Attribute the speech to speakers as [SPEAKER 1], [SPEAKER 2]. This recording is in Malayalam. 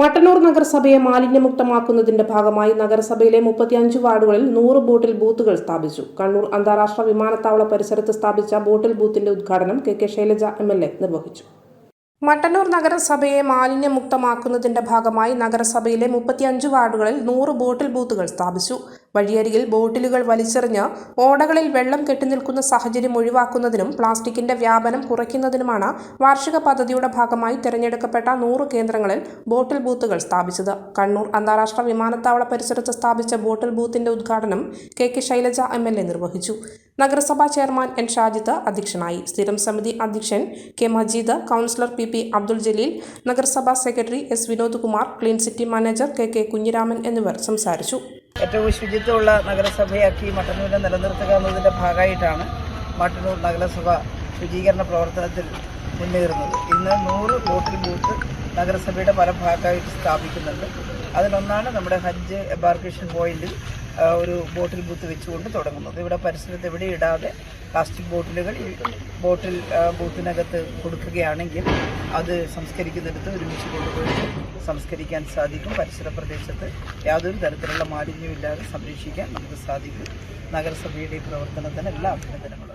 [SPEAKER 1] മട്ടന്നൂർ നഗരസഭയെ മാലിന്യമുക്തമാക്കുന്നതിന്റെ ഭാഗമായി നഗരസഭയിലെ മുപ്പത്തിയഞ്ച് വാർഡുകളിൽ നൂറ് ബോട്ടിൽ ബൂത്തുകൾ സ്ഥാപിച്ചു. കണ്ണൂർ അന്താരാഷ്ട്ര വിമാനത്താവള പരിസരത്ത് സ്ഥാപിച്ച ബോട്ടിൽ ബൂത്തിന്റെ ഉദ്ഘാടനം കെ കെ ശൈലജ എം നിർവഹിച്ചു. മട്ടന്നൂർ നഗരസഭയെ മാലിന്യമുക്തമാക്കുന്നതിന്റെ ഭാഗമായി നഗരസഭയിലെ മുപ്പത്തിയഞ്ച് വാർഡുകളിൽ നൂറ് ബോട്ടിൽ ബൂത്തുകൾ സ്ഥാപിച്ചു. വഴിയരികിൽ ബോട്ടിലുകൾ വലിച്ചെറിഞ്ഞ് ഓടകളിൽ വെള്ളം കെട്ടിനിൽക്കുന്ന സാഹചര്യം ഒഴിവാക്കുന്നതിനും പ്ലാസ്റ്റിക്കിന്റെ വ്യാപനം കുറയ്ക്കുന്നതിനുമാണ് വാർഷിക പദ്ധതിയുടെ ഭാഗമായി തിരഞ്ഞെടുക്കപ്പെട്ട നൂറ് കേന്ദ്രങ്ങളിൽ ബോട്ടിൽ ബൂത്തുകൾ സ്ഥാപിച്ചത്. കണ്ണൂർ അന്താരാഷ്ട്ര വിമാനത്താവള പരിസരത്ത് സ്ഥാപിച്ച ബോട്ടിൽ ബൂത്തിന്റെ ഉദ്ഘാടനം കെ കെ ശൈലജ എം നിർവഹിച്ചു. നഗരസഭാ ചെയർമാൻ എൻ ഷാജിദ് അധ്യക്ഷനായി. സ്ഥിരം സമിതി അധ്യക്ഷൻ K Majeed councillor P P Abdul Jaleel നഗരസഭാ secretary S Vinod Kumar clean city manager K K Kunhiraman എന്നിവർ സംസാരിച്ചു.
[SPEAKER 2] ഏറ്റവും ശുചിത്വമുള്ള നഗരസഭയാക്കി മട്ടന്നൂരിനെ നിലനിർത്തുക എന്നതിന്റെ ഭാഗമായിട്ടാണ് മട്ടന്നൂർ നഗരസഭ ശുചീകരണ പ്രവർത്തനത്തിൽ മുന്നേറുന്നത്. ഇന്ന് നൂറ് ബോട്ടിൽ ബൂത്ത് നഗരസഭയുടെ പല ഭാഗമായിട്ട് സ്ഥാപിക്കുന്നുണ്ട്. അതിലൊന്നാണ് നമ്മുടെ ഹജ്ജ് എബാർക്കേഷൻ പോയിന്റിൽ ഒരു ബോട്ടിൽ ബൂത്ത് വെച്ചുകൊണ്ട് തുടങ്ങുന്നത്. ഇവിടെ പരിസരത്ത് എവിടെ ഇടാതെ പ്ലാസ്റ്റിക് ബോട്ടിലുകൾ ബോട്ടിൽ ബൂത്തിനകത്ത് കൊടുക്കുകയാണെങ്കിൽ അത് സംസ്കരിക്കുന്നിടത്ത് ഒരുമിച്ച് കൊണ്ടുപോയി സംസ്കരിക്കാൻ സാധിക്കും. പരിസര പ്രദേശത്ത് യാതൊരു തരത്തിലുള്ള മാലിന്യമില്ലാതെ സംരക്ഷിക്കാൻ നമുക്ക് സാധിക്കും. നഗരസഭയുടെ ഈ പ്രവർത്തനത്തിന് എല്ലാ അഭിനന്ദനങ്ങളും.